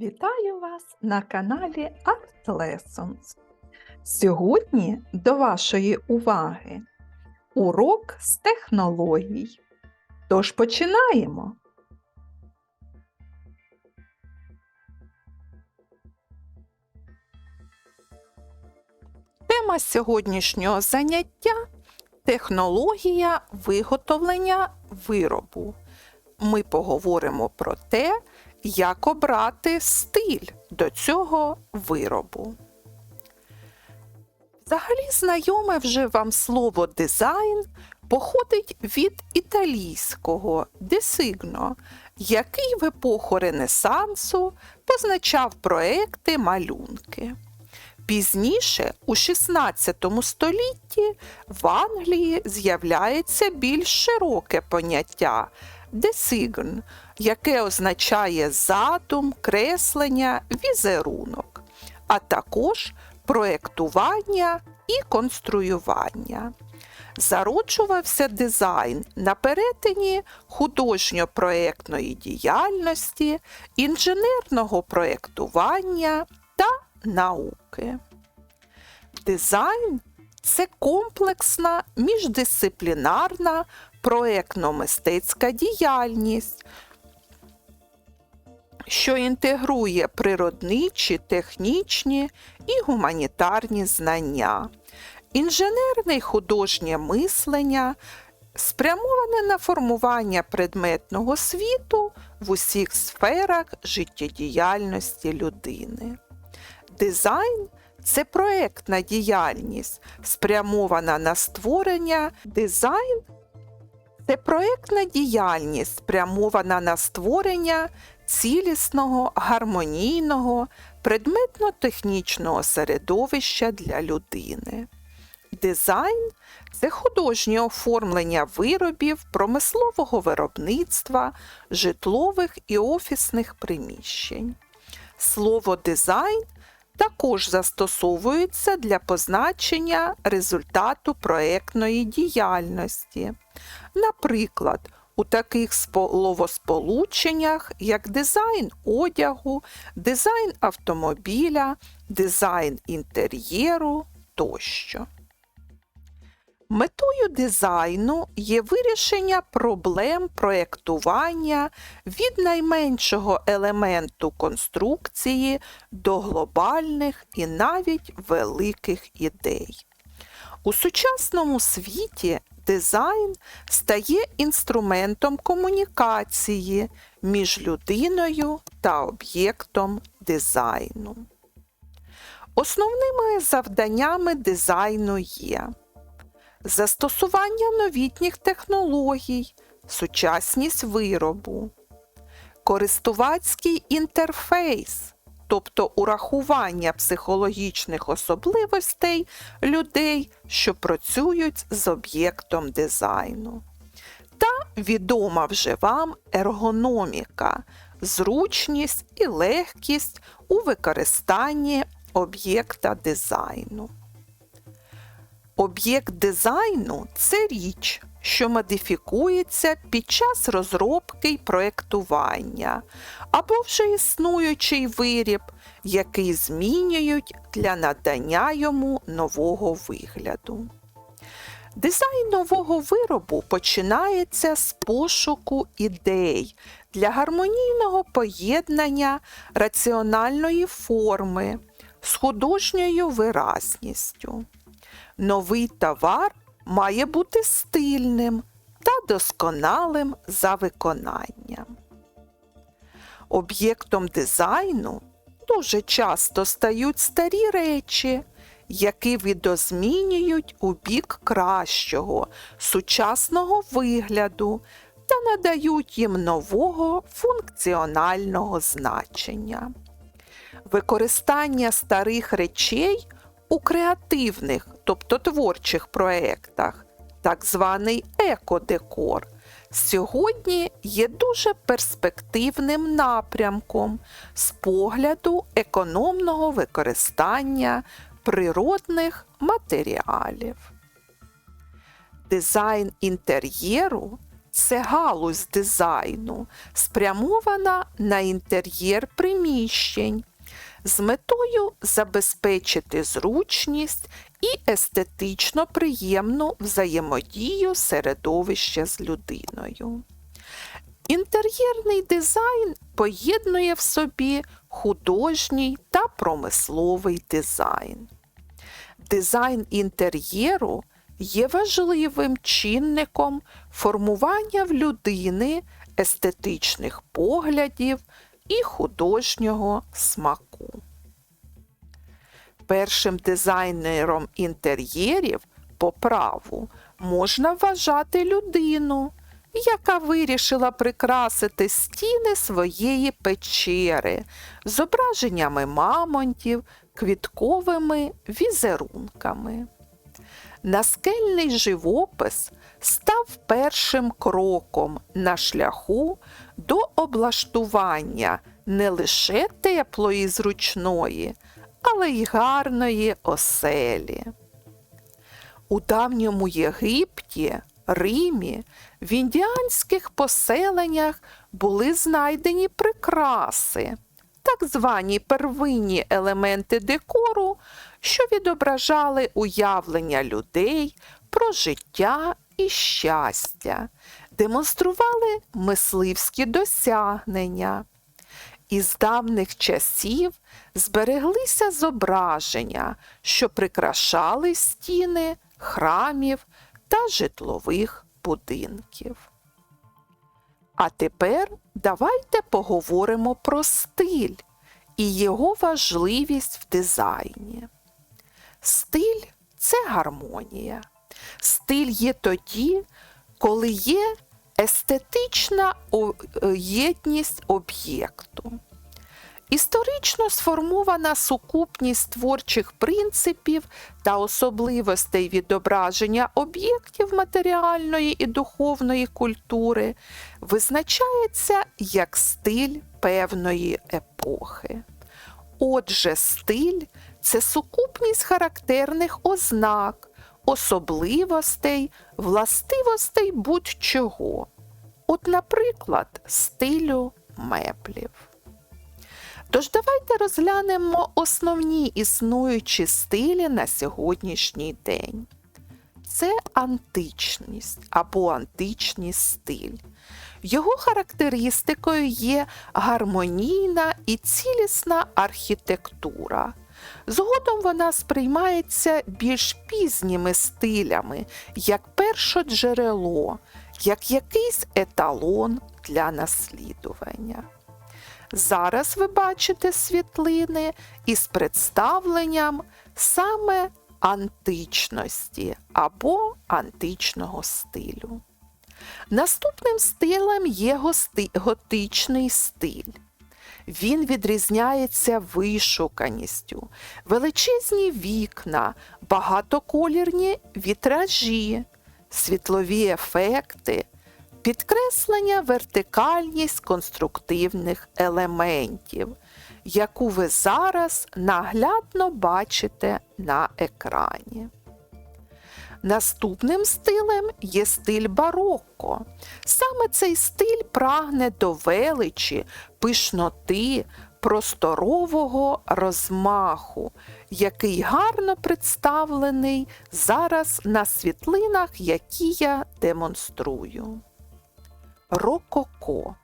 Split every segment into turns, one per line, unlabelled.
Вітаю вас на каналі Art Lessons. Сьогодні до вашої уваги урок з технологій. Тож починаємо. Тема сьогоднішнього заняття технологія виготовлення виробу. Ми поговоримо про те, як обрати стиль до цього виробу. Взагалі знайоме вже вам слово дизайн походить від італійського десигно, який в епоху Ренесансу позначав проекти малюнки. Пізніше, у 16 столітті, в Англії з'являється більш широке поняття десигн, яке означає задум, креслення, візерунок, а також проектування і конструювання. Зароджувався дизайн на перетині художньо-проектної діяльності, інженерного проектування та науки. Дизайн це комплексна міждисциплінарна проектно-мистецька діяльність, що інтегрує природничі, технічні і гуманітарні знання, інженерне художнє мислення, спрямоване на формування предметного світу в усіх сферах життєдіяльності людини. Дизайн це проектна діяльність, спрямована на створення дизайн. Це проектна діяльність, спрямована на створення цілісного, гармонійного, предметно-технічного середовища для людини. Дизайн це художнє оформлення виробів промислового виробництва, житлових і офісних приміщень. Слово дизайн також застосовується для позначення результату проектної діяльності. Наприклад, у таких словосполученнях, як дизайн одягу, дизайн автомобіля, дизайн інтер'єру тощо. Метою дизайну є вирішення проблем проєктування від найменшого елементу конструкції до глобальних і навіть великих ідей. У сучасному світі дизайн стає інструментом комунікації між людиною та об'єктом дизайну. Основними завданнями дизайну є застосування новітніх технологій, сучасність виробу, користувацький інтерфейс, тобто урахування психологічних особливостей людей, що працюють з об'єктом дизайну. Та відома вже вам ергономіка, зручність і легкість у використанні об'єкта дизайну. Об'єкт дизайну це річ, що модифікується під час розробки й проєктування, або вже існуючий виріб, який змінюють для надання йому нового вигляду. Дизайн нового виробу починається з пошуку ідей для гармонійного поєднання раціональної форми з художньою виразністю. Новий товар має бути стильним та досконалим за виконанням. Об'єктом дизайну дуже часто стають старі речі, які видозмінюють у бік кращого, сучасного вигляду та надають їм нового функціонального значення. Використання старих речей у креативних, тобто творчих проєктах, так званий екодекор, сьогодні є дуже перспективним напрямком з погляду економного використання природних матеріалів. Дизайн інтер'єру це галузь дизайну, спрямована на інтер'єр приміщень з метою забезпечити зручність і естетично приємну взаємодію середовища з людиною. Інтер'єрний дизайн поєднує в собі художній та промисловий дизайн. Дизайн інтер'єру є важливим чинником формування в людини естетичних поглядів і художнього смаку. Першим дизайнером інтер'єрів по праву можна вважати людину, яка вирішила прикрасити стіни своєї печери зображеннями мамонтів, квітковими візерунками. Наскельний живопис став першим кроком на шляху до облаштування не лише теплої зручної, але й гарної оселі. У давньому Єгипті, Римі, в індіанських поселеннях були знайдені прикраси, так звані первинні елементи декору, що відображали уявлення людей про життя і щастя, демонстрували мисливські досягнення. Із давних часів збереглися зображення, що прикрашали стіни храмів та житлових будинків. А тепер давайте поговоримо про стиль і його важливість в дизайні. Стиль це гармонія. Стиль є тоді, коли є естетична е, єдність об'єкту. Історично сформована сукупність творчих принципів та особливостей відображення об'єктів матеріальної і духовної культури визначається як стиль певної епохи. Отже, стиль це сукупність характерних ознак, особливостей, властивостей будь-чого. От, наприклад, стилю меблів. Тож давайте розглянемо основні існуючі стилі на сьогоднішній день. Це античність або античний стиль. Його характеристикою є гармонійна і цілісна архітектура. Згодом вона сприймається більш пізніми стилями, як першоджерело, як якийсь еталон для наслідування. Зараз ви бачите світлини із представленням саме античності або античного стилю. Наступним стилем є готичний стиль. Він відрізняється вишуканістю, величезні вікна, багатоколірні вітражі, світлові ефекти, підкреслення вертикальність конструктивних елементів, яку ви зараз наглядно бачите на екрані. Наступним стилем є стиль барокко. Саме цей стиль прагне до величі, пишноти, просторового розмаху, який гарно представлений зараз на світлинах, які я демонструю. Рококо.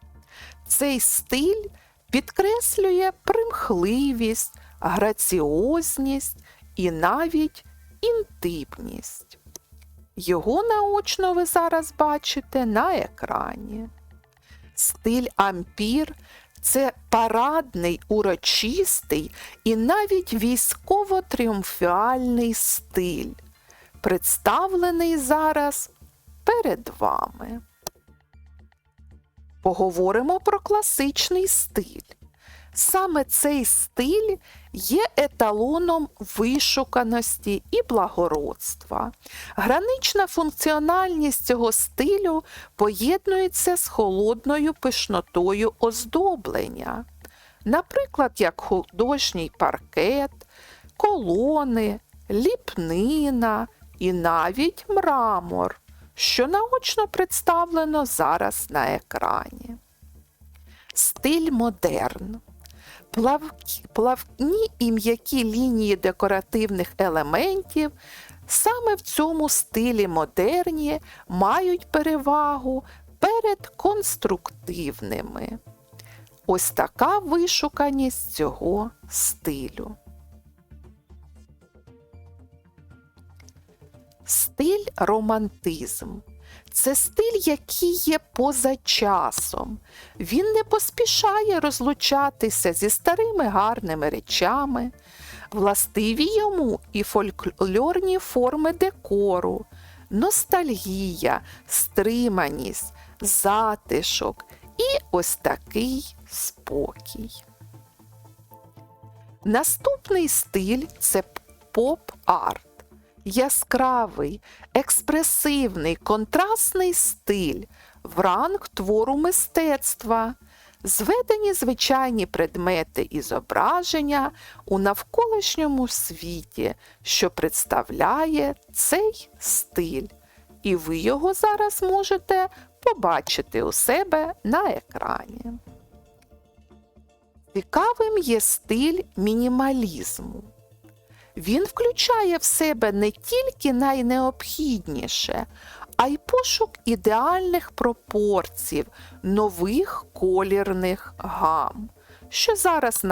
Цей стиль підкреслює примхливість, граціозність і навіть інтимність. Його наочно ви зараз бачите на екрані. Стиль ампір це парадний, урочистий і навіть військово-тріумфіальний стиль, представлений зараз перед вами. Поговоримо про класичний стиль. Саме цей стиль є еталоном вишуканості і благородства. Гранична функціональність цього стилю поєднується з холодною пишнотою оздоблення, наприклад, як художній паркет, колони, ліпнина і навіть мрамор, що наочно представлено зараз на екрані. Стиль модерн. Плавні і м'які лінії декоративних елементів саме в цьому стилі модерні мають перевагу перед конструктивними. Ось така вишуканість цього стилю. Стиль романтизм. Це стиль, який є поза часом. Він не поспішає розлучатися зі старими гарними речами, властиві йому і фольклорні форми декору, ностальгія, стриманість, затишок і ось такий спокій. Наступний стиль це поп-арт. Яскравий, експресивний, контрастний стиль в ранг твору мистецтва, зведені звичайні предмети і зображення у навколишньому світі, що представляє цей стиль. І ви його зараз можете побачити у себе на екрані. Цікавим є стиль мінімалізму. Він включає в себе не тільки найнеобхідніше, а й пошук ідеальних пропорцій, нових колірних гам, що зараз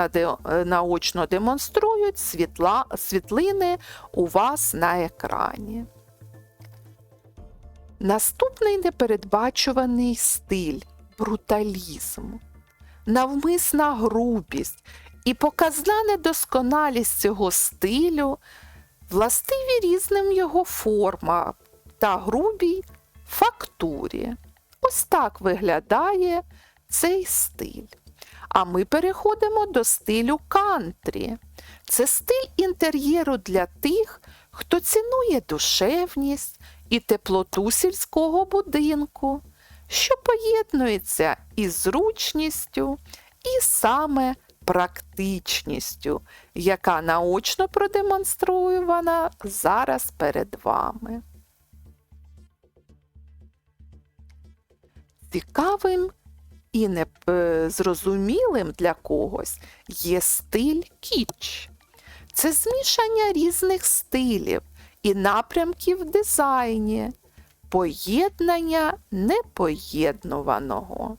наочно демонструють світла, світлини у вас на екрані. Наступний непередбачуваний стиль бруталізм, навмисна грубість і показна недосконалість цього стилю, властиві різним його формам та грубій фактурі. Ось так виглядає цей стиль. А ми переходимо до стилю кантрі. Це стиль інтер'єру для тих, хто цінує душевність і теплоту сільського будинку, що поєднується із зручністю і саме практичністю, яка наочно продемонструє зараз перед вами. Цікавим і незрозумілим для когось є стиль кіч. Це змішання різних стилів і напрямків в дизайні, поєднання непоєднуваного,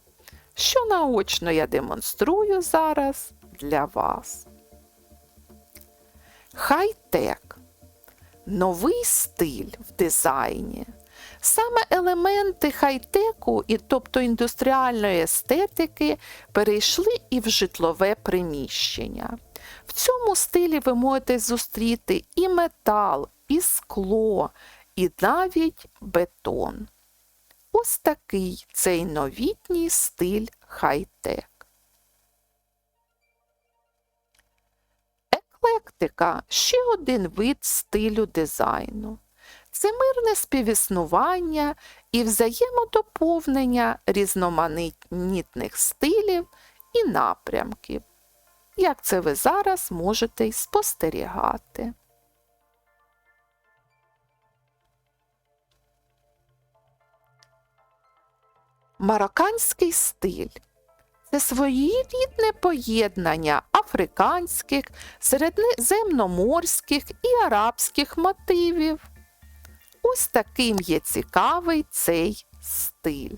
що наочно я демонструю зараз для вас. Хай-тек новий стиль в дизайні. Саме елементи хай-теку, і тобто індустріальної естетики, перейшли і в житлове приміщення. В цьому стилі ви можете зустріти і метал, і скло, і навіть бетон. Ось такий цей новітній стиль хай-тек. Еклектика ще один вид стилю дизайну. Це мирне співіснування і взаємодоповнення різноманітних стилів і напрямків, як це ви зараз можете й спостерігати. Марокканський стиль це своєрідне поєднання африканських, середземноморських і арабських мотивів. Ось таким є цікавий цей стиль.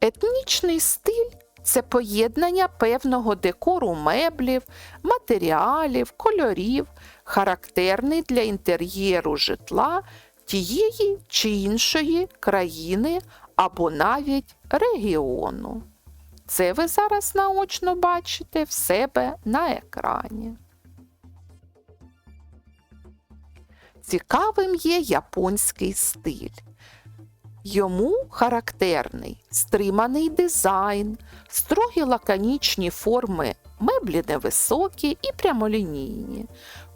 Етнічний стиль це поєднання певного декору меблів, матеріалів, кольорів, характерний для інтер'єру житла тієї чи іншої країни або навіть регіону. Це ви зараз наочно бачите в себе на екрані. Цікавим є японський стиль. Йому характерний стриманий дизайн, строгі лаконічні форми, меблі невисокі і прямолінійні,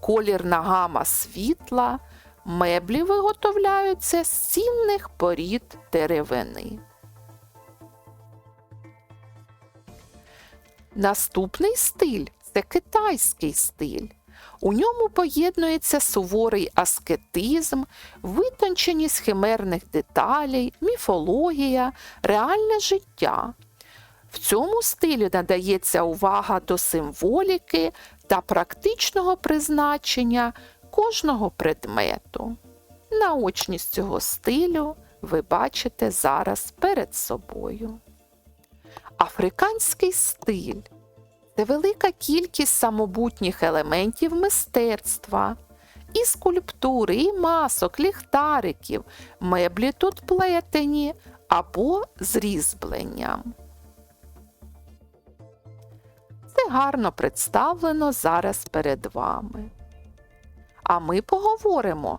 колірна гама світла, меблі виготовляються з цінних порід деревини. Наступний стиль Це китайський стиль. У ньому поєднується суворий аскетизм, витонченість химерних деталей, міфологія, реальне життя. В цьому стилі надається увага до символіки та практичного призначення кожного предмету. Наочність цього стилю ви бачите зараз перед собою. Африканський стиль це велика кількість самобутніх елементів мистецтва. І скульптури, і масок, ліхтариків, меблі тут плетені або з різьбленням. Це гарно представлено зараз перед вами. А ми поговоримо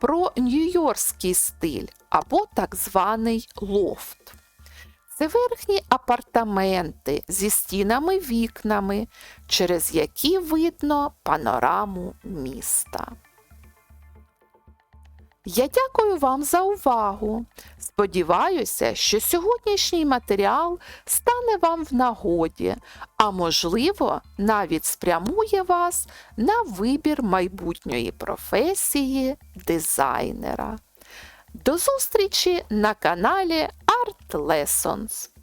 про нью-йоркський стиль або так званий лофт. Це верхні апартаменти зі стінами вікнами, через які видно панораму міста. Я дякую вам за увагу. Сподіваюся, що сьогоднішній матеріал стане вам в нагоді, а можливо, навіть спрямує вас на вибір майбутньої професії дизайнера. До зустрічі на каналі Art Lessons.